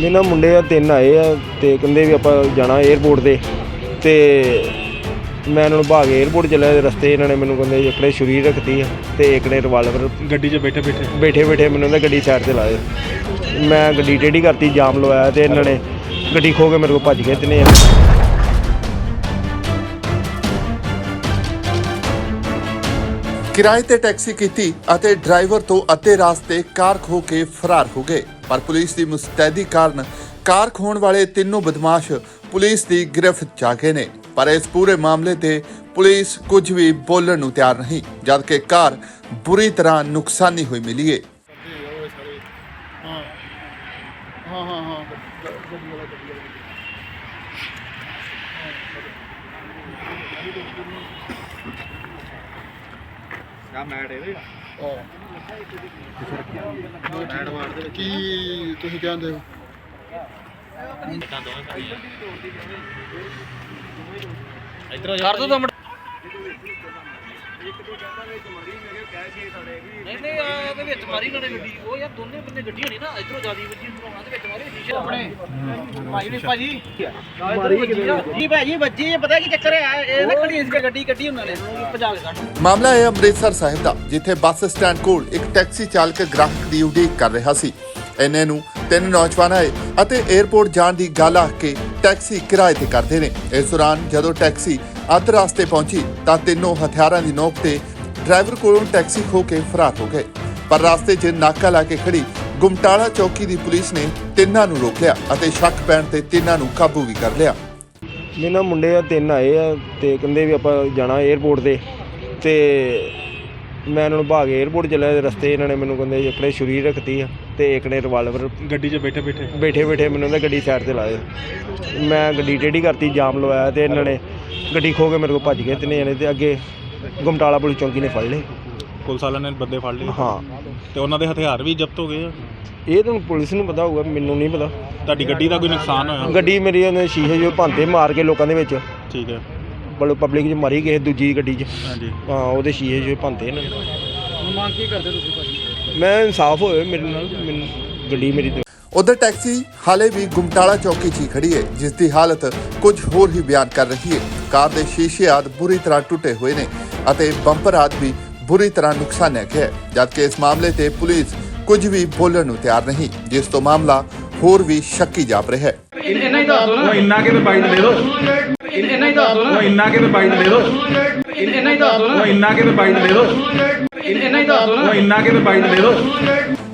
ਮੇਰੇ ਨਾਲ ਮੁੰਡੇ ਆ ਤਿੰਨ ਆਏ ਆ ਤੇ ਕਹਿੰਦੇ ਵੀ ਆਪਾਂ ਜਾਣਾ 에어ਪੋਰਟ ਤੇ। ਤੇ ਮੈਂ ਇਹਨਾਂ ਨੂੰ ਭਾਗ 에어ਪੋਰਟ ਚਲਿਆ ਤੇ ਰਸਤੇ ਇਹਨਾਂ ਨੇ ਮੈਨੂੰ ਕਹਿੰਦੇ ਇੱਕ ਨੇ ਛੁਰੀ ਰੱਖਤੀ ਆ ਤੇ ਇੱਕ ਨੇ ਰਿਵਾਲਵਰ ਗੱਡੀ 'ਚ ਬੈਠੇ ਬੈਠੇ। ਬੈਠੇ ਬੈਠੇ ਮੈਨੂੰ ਕਹਿੰਦੇ ਗੱਡੀ ਸਾਈਡ ਤੇ ਲਾਏ ਮੈਂ ਗੱਡੀ ਟੇਢੀ ਕਰਤੀ ਜਾਮ ਲਵਾਇਆ ਤੇ ਇਹਨਾਂ ਨੇ ਗੱਡੀ ਖੋ ਕੇ ਮੇਰੇ ਕੋਲ ਭੱਜ ਗਏ ਤਿੰਨੇ ਆ ਕਿਰਾਏ ਤੇ ਟੈਕਸੀ ਕੀਤੀ ਅਤੇ ਡਰਾਈਵਰ ਤੋਂ ਅੱਧੇ ਰਾਸਤੇ ਕਾਰ ਖੋ ਕੇ ਫਰਾਰ ਹੋ ਗਏ। ਪਰ ਪੁਲਿਸ ਦੀ ਮੁਸਤੈਦੀ ਕਾਰਨ ਕਾਰ ਖੋਣ ਵਾਲੇ ਤਿੰਨੋਂ ਬਦਮਾਸ਼ ਪੁਲਿਸ ਦੀ ਗ੍ਰਿਫਤ 'ਚ ਆ ਗਏ ਨੇ। ਪਰ ਇਸ ਪੂਰੇ ਮਾਮਲੇ ਤੇ ਪੁਲਿਸ ਕੁਝ ਵੀ ਬੋਲਣ ਨੂੰ ਤਿਆਰ ਨਹੀਂ, ਜਦਕਿ ਕਾਰ ਬੁਰੀ ਤਰ੍ਹਾਂ ਨੁਕਸਾਨੀ ਹੋਈ ਮਿਲੀ ਏ। ਹਾਂ ਹਾਂ ਹਾਂ ਕੀ ਤੁਸੀਂ ਕਹਿੰਦੇ ਹੋ? ਕਰ ਦੋ ਦੋ ਮਿੰਟ। ਨਹੀਂ ਨਹੀਂ ਆ ਇਹਦੇ ਵਿੱਚ ਮਾਰੀ ਨਾਲੇ ਗੱਡੀ। ਉਹ ਯਾਰ ਦੋਨੇ ਬੰਦੇ ਗੱਡੀਆਂ ਨਹੀਂ ਨਾ ਇਧਰੋਂ ਜਿਆਦੀ ਵੱਜੀ ਇਧਰੋਂ ਆਦੇ ਵਿੱਚ ਮਾਰੀ ਸ਼ੀਸ਼ੇ ਆਪਣੇ। ਭਾਈ ਨੇ ਭਾਜੀ। ਮਾਰੀ ਜੀ ਭਾਜੀ ਵੱਜੀ ਪਤਾ ਕੀ ਚੱਕਰ ਹੈ ਇਹ ਨਾ ਖੜੀ ਇਸ ਗੱਡੀ ਕੱਢੀ ਉਹਨਾਂ ਨੇ ਭਜਾ ਕੇ ਕੱਢ। ਮਾਮਲਾ ਹੈ ਅੰਮ੍ਰਿਤਸਰ ਸਾਹਿਬ ਦਾ ਜਿੱਥੇ ਬੱਸ ਸਟੈਂਡ ਕੋਲ ਇੱਕ ਟੈਕਸੀ ਚਾਲਕ ਗ੍ਰਾਹਕ ਦੀ ਉਡੀਕ ਕਰ ਰਿਹਾ ਸੀ। ਇੰਨੇ ਨੂੰ ਤਿੰਨ ਨੌਜਵਾਨ ਆਏ ਅਤੇ 에ਅਰਪੋਰਟ ਜਾਣ ਦੀ ਗੱਲ ਆਖ ਕੇ ਟੈਕਸੀ ਕਿਰਾਏ ਤੇ ਕਰਦੇ ਨੇ। ਇਸ ਦੌਰਾਨ ਜਦੋਂ ਟੈਕਸੀ ਅੱਧ ਰਾਸਤੇ ਪਹੁੰਚੀ ਤਾਂ ਤਿੰਨੋਂ ਹਥਿਆਰਾਂ ਦੀ ਨੋਕ ਤੇ ਡਰਾਈਵਰ ਕੋਲੋਂ ਟੈਕਸੀ ਖੋ ਕੇ ਫਰਾਰ ਹੋ ਗਏ। ਪਰ ਰਸਤੇ 'ਚ ਨਾਕਾ ਲਾ ਕੇ ਖੜੀ ਗੁੰਮਟਾਲਾ ਚੌਕੀ ਦੀ ਪੁਲਿਸ ਨੇ ਤਿੰਨਾਂ ਨੂੰ ਰੋਕਿਆ ਅਤੇ ਸ਼ੱਕ ਪੈਣ ਤੇ ਤਿੰਨਾਂ ਨੂੰ ਕਾਬੂ ਵੀ ਕਰ ਲਿਆ। ਮੇਨਾ ਮੁੰਡੇ ਆ ਤਿੰਨ ਆਏ ਆ ਤੇ ਕਹਿੰਦੇ ਵੀ ਆਪਾਂ ਜਾਣਾ 에어ਪੋਰਟ ਤੇ। ਤੇ ਮੈਂ ਇਹਨਾਂ ਨੂੰ ਭਾਗ 에어ਪੋਰਟ ਚਲੇ ਰਸਤੇ ਇਹਨਾਂ ਨੇ ਮੈਨੂੰ ਕਹਿੰਦੇ ਇੱਕ ਨੇ ਛੁਰੀ ਰੱਖਤੀ ਆ ਤੇ ਇੱਕ ਨੇ ਰਿਵਾਲਵਰ ਗੱਡੀ 'ਚ ਬੈਠੇ ਬੈਠੇ ਬੈਠੇ ਬੈਠੇ ਮੈਨੂੰ ਉਹਨਾਂ ਗੱਡੀ ਸਾਈਡ ਤੇ ਲਾਏ ਮੈਂ ਗੱਡੀ ਟੇਢੀ ਕਰਤੀ ਜਾਮ ਲਵਾਇਆ ਤੇ ਇਹਨਾਂ ਨੇ ਗੱਡੀ ਖੋ ਕੇ ਮੇਰੇ ਕੋਲ ਭੱਜ ਗਏ ਤਿੰਨੇ ਜਣੇ ਤੇ ਅੱਗੇ ਗੁਮਟਾਲਾ ਪੁਲਿਸ ਚੌਂਕੀ ਨੇ ਫੜ ਲਏ। ਪੁਲਿਸ ਵਾਲਿਆਂ ਨੇ ਬੰਦੇ ਫੜ ਲਏ? ਹਾਂ। ਤੇ ਉਹਨਾਂ ਦੇ ਹਥਿਆਰ ਵੀ ਜ਼ਬਤ ਹੋ ਗਏ ਆ? ਇਹ ਤਾਂ ਹੁਣ ਪੁਲਿਸ ਨੂੰ ਪਤਾ ਹੋਊਗਾ ਮੈਨੂੰ ਨਹੀਂ ਪਤਾ। ਤੁਹਾਡੀ ਗੱਡੀ ਦਾ ਕੋਈ ਨੁਕਸਾਨ ਹੋਇਆ? ਗੱਡੀ ਮੇਰੀ ਉਹਨੇ ਸ਼ੀਸ਼ੇ ਜੋ ਭੰਤੇ ਮਾਰ ਕੇ ਲੋਕਾਂ ਦੇ ਵਿੱਚ। ਠੀਕ ਹੈ। ਬਲ ਪਬਲਿਕ 'ਚ ਮਾਰੀ ਕਿਸੇ ਦੂਜੀ ਗੱਡੀ 'ਚ। ਹਾਂਜੀ। ਹਾਂ ਉਹਦੇ ਸ਼ੀਸ਼ੇ ਜੋ ਭੰਤੇ ਇਹਨਾਂ ਨੇ ਮੰਗ ਕੀ ਕਰਦੇ ਤੁਸੀਂ ਭਾਜੀ? ਮੈਂ ਇਨਸਾਫ ਹੋਵੇ ਮੇਰੇ ਨਾਲ ਮੈਨੂੰ ਗੱਡੀ ਮੇਰੀ ਤੇ ਉਧਰ ਟੈਕਸੀ ਹਾਲੇ ਵੀ ਗੁਮਟਾਲਾ ਚੌਕੀ 'ਚ ਹੀ ਖੜੀ ਹੈ ਜਿਸ ਦੀ ਹਾਲਤ ਕੁਝ ਹੋਰ ਹੀ ਬਿਆਨ ਕਰ ਰਹੀ ਹੈ ਕਾਰ ਦੇ ਸ਼ੀਸ਼ੇ ਆਦ ਬੁਰੀ ਤਰ੍ਹਾਂ ਟੁੱਟੇ ਹੋਏ ਨੇ ਅਤੇ ਬੰਪਰ ਆਦ ਵੀ ਬੁਰੀ ਤਰ੍ਹਾਂ ਨੁਕਸਾਨਿਆ ਗਿਆ ਹੈ ਜਦਕਿ ਇਸ ਮਾਮਲੇ ਤੇ ਪੁਲਿਸ ਕੁਝ ਵੀ ਬੋਲਣ ਨੂੰ ਤਿਆਰ ਨਹੀਂ ਜਿਸ ਤੋਂ ਮਾਮਲਾ ਹੋਰ ਵੀ ਸ਼ੱਕੀ ਜਾਪ ਰਿਹਾ ਹੈ। ਇੰਨਾ ਹੀ ਦੱਸ ਦੋ ਨਾ। ਉਹ ਇੰਨਾ ਕਿ ਤੇ ਬਾਈਟ ਦੇ? ਦਿਓ ਇੰਨਾ ਹੀ ਦੱਸ ਦੋ ਨਾ। ਉਹ ਇੰਨਾ ਕਿ ਤੇ ਬਾਈਟ ਦੇ? ਦਿਓ ਇੰਨਾ ਹੀ ਦੱਸ ਦੋ ਉਹ ਨਾ ਇੰਨਾ ਕਿ ਤੇ ਬਾਈਟ ਦੇ? ਦਿਓ ਇੰਨਾ ਹੀ ਦੱਸ ਦੋ ਨਾ। ਉਹ ਇੰਨਾ ਕਿ ਤੇ ਬਾਈਟ ਦੇ? ਦਿਓ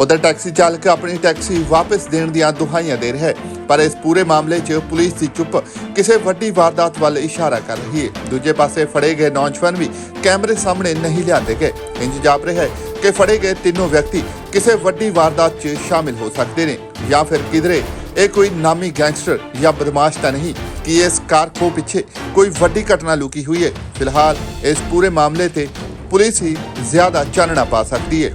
ਉਧਰ ਟੈਕਸੀ ਚਾਲਕ ਆਪਣੀ ਟੈਕਸੀ ਵਾਪਸ ਦੇਣ ਦੀਆਂ ਦੁਹਾਈਆਂ ਦੇ ਰਿਹਾ ਹੈ, ਪਰ ਇਸ ਪੂਰੇ ਮਾਮਲੇ 'ਚ ਪੁਲਿਸ ਦੀ ਚੁੱਪ ਕਿਸੇ ਵੱਡੀ ਵਾਰਦਾਤ ਵੱਲ ਇਸ਼ਾਰਾ ਕਰ ਰਹੀ ਹੈ। ਦੂਜੇ ਪਾਸੇ ਫੜੇ ਗਏ ਨੌਜਵਾਨ ਵੀ ਕੈਮਰੇ ਸਾਹਮਣੇ ਨਹੀਂ ਲਿਆਂਦੇ ਗਏ। ਇੰਜ ਜਾਪ ਰਿਹਾ ਹੈ ਕਿ ਫੜੇ ਗਏ ਤਿੰਨੋਂ ਵਿਅਕਤੀ ਕਿਸੇ ਵੱਡੀ ਵਾਰਦਾਤ 'ਚ ਸ਼ਾਮਿਲ ਹੋ ਸਕਦੇ ਨੇ ਜਾਂ ਫਿਰ ਕਿਧਰੇ ਇਹ ਕੋਈ ਨਾਮੀ ਗੈਂਗਸਟਰ ਜਾਂ ਬਦਮਾਸ਼ ਤਾਂ ਨਹੀਂ ਕਿ ਇਸ ਕਾਰਖੋ ਪਿੱਛੇ ਕੋਈ ਵੱਡੀ ਘਟਨਾ ਲੁਕੀ ਹੋਈ ਹੈ। ਫਿਲਹਾਲ ਇਸ ਪੂਰੇ ਮਾਮਲੇ ਤੇ ਪੁਲਿਸ ਹੀ ਜ਼ਿਆਦਾ ਚਾਨਣਾ ਪਾ ਸਕਦੀ ਹੈ।